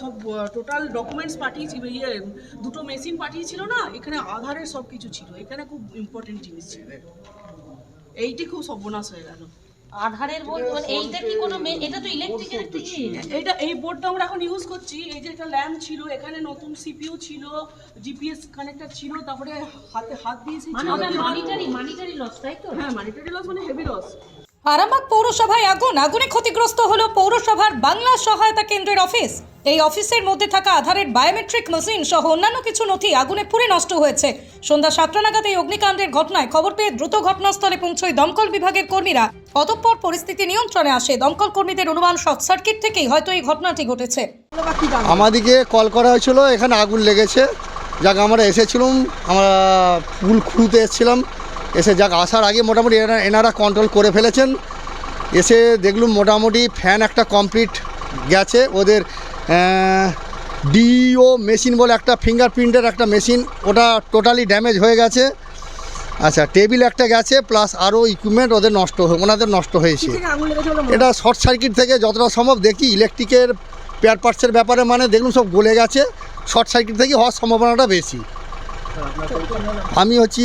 সব total documents পাঠিয়েছি ইয়ে দুটো মেশিন পাঠিয়েছিল না এখানে আধারের সব কিছু ছিল এখানে খুব ইম্পর্টেন্ট জিনিস ছিল। এইটি খুব সর্বনাশ হয়ে গেল। আধারের মানে এইটা কি কোনো এটা তো ইলেকট্রিকের একটা ইয়ে। এই বোর্ডটা আমরা এখন ইউজ করছি এই যে একটা ল্যাম্প ছিল এখানে নতুন সিপিইউ ছিল জিপিএস কানেক্টর ছিল তারপরে হাতে হাত দিয়েছি মানে ওটা মানিটারি মানিটারি লস তাই তো? হ্যাঁ মানিটারি লস মানে হেভি লস আরামবাগ পৌরসভায় আগুন। আগুনে ক্ষতিগ্রস্ত হলো পৌরসভার বাংলা সহায়তা কেন্দ্রের অফিস। এই অফিসের মধ্যে থাকা আধারের বায়োমেট্রিক মেশিন সহ অন্যান্য কিছু নথি আগুনে পুড়ে নষ্ট হয়েছে। সন্ধ্যা সাতটা নাগাদ এই অগ্নিকাণ্ডের ঘটনায় খবর পেয়ে দ্রুত ঘটনাস্থলে পৌঁছয় দমকল বিভাগের কর্মীরা। অতঃপর পরিস্থিতি নিয়ন্ত্রণে আসে। দমকল কর্মীদের অনুমান, শর্ট সার্কিট থেকেই হয়তো এই ঘটনাটি ঘটেছে। আমাদিকে কল করা হয়েছিল, এখানে আগুন লেগেছে। যাক, আমরা এসেছিলাম, আমরা ফুল খুঁড়তে এসেছিলাম। এসে যাক আসার আগে মোটামুটি এনারা এনারা কন্ট্রোল করে ফেলেছেন। এসে দেখলুম মোটামুটি ফ্যান একটা কমপ্লিট গেছে। ওদের ডিও মেশিন বলে একটা ফিঙ্গারপ্রিন্টের একটা মেশিন ওটা টোটালি ড্যামেজ হয়ে গেছে। আচ্ছা টেবিল একটা গেছে প্লাস আরও ইকুইপমেন্ট ওদের নষ্ট হয়ে ওনাদের নষ্ট হয়েছে। এটা শর্ট সার্কিট থেকে যতটা সম্ভব দেখি ইলেকট্রিকের পেয়ার পার্টসের ব্যাপারে মানে দেখুন সব গলে গেছে। শর্ট সার্কিট থেকে হওয়ার সম্ভাবনাটা বেশি। আমি হচ্ছি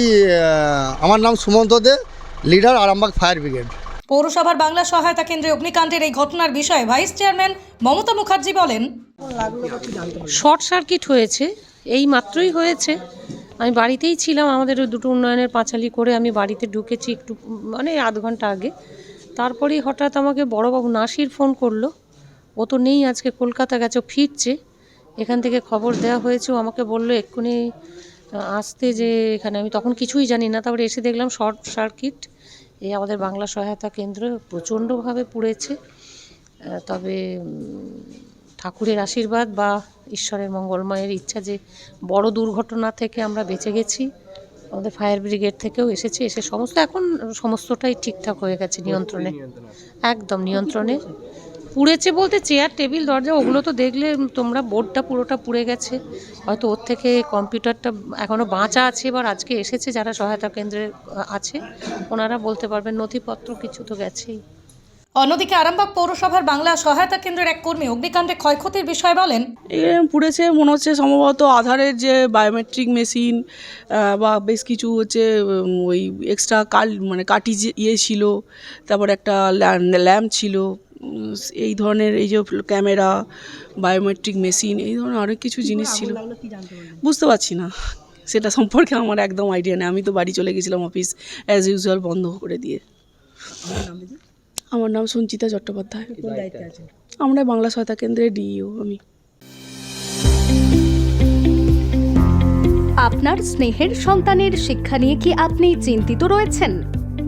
আমার নাম Sumanta De leader Arambagh fire brigade. পৌরসভার বাংলা সহায়তা কেন্দ্রে অগ্নিকাণ্ডের এই ঘটনার বিষয়ে ভাইস চেয়ারম্যান মমতা মুখার্জি বলেন শর্ট সার্কিট হয়েছে এই মাত্রই হয়েছে। আমি বাড়িতেই ছিলাম আমাদের ওই দুটো উন্নয়নের পাঁচালি করে আমি বাড়িতে ঢুকেছি একটু মানে আধ ঘণ্টা আগে। তারপরেই হঠাৎ আমাকে বড়বাবু নাসির ফোন করল। ও তো নেই আজকে কলকাতা গেছে ফিরছে। এখান থেকে খবর দেওয়া হয়েছে ও আমাকে বলল এক্ষুনি আসতে যে এখানে আমি তখন কিছুই জানি না। তারপরে এসে দেখলাম শর্ট সার্কিট। এই আমাদের বাংলা সহায়তা কেন্দ্র প্রচণ্ডভাবে পুড়েছে। তবে ঠাকুরের আশীর্বাদ বা ঈশ্বরের মঙ্গলময়ের ইচ্ছা যে বড় দুর্ঘটনা থেকে আমরা বেঁচে গেছি আমাদের ফায়ার ব্রিগেড থেকেও এসেছে এসে সমস্ত এখন সমস্তটাই ঠিকঠাক হয়ে গেছে নিয়ন্ত্রণে। একদম নিয়ন্ত্রণে। পুড়েছে বলতে চেয়ার টেবিল দরজা ওগুলো তো দেখলে তোমরা বোর্ডটা পুরোটা পুড়ে গেছে। হয়তো ওর থেকে কম্পিউটারটা এখনও বাঁচা আছে এবার আজকে এসেছে যারা সহায়তা কেন্দ্রে আছে। ওনারা বলতে পারবেন নথিপত্র কিছু তো গেছেই। অন্যদিকে আরামবাগ পৌরসভার বাংলা সহায়তা কেন্দ্রের এক কর্মী অগ্নিকাণ্ডে ক্ষয়ক্ষতির বিষয়ে বলেন এরকম পুড়েছে মনে হচ্ছে সম্ভবত আধারের যে বায়োমেট্রিক মেশিন বা বেশ কিছু হচ্ছে ওই এক্সট্রা কাল মানে কাটি ইয়ে ছিল তারপর একটা ল্যাম্প ছিল এই ধরনের এই যে ক্যামেরা বায়োমেট্রিক মেশিন এই ধরনের অনেক কিছু জিনিস ছিল। বুঝতে পারছি না। সেটা সম্পর্কে আমার একদম আইডিয়া নেই। আমি তো বাড়ি চলে গেছিলাম অফিস অ্যাজ ইউজুয়াল বন্ধ করে দিয়ে। আমার নাম সঞ্চিতা চট্টোপাধ্যায়। আমরা বাংলা সহায়তা কেন্দ্রের ডিইও আমি। আপনার স্নেহের সন্তানের শিক্ষা নিয়ে কি আপনি চিন্তিত রয়েছেন?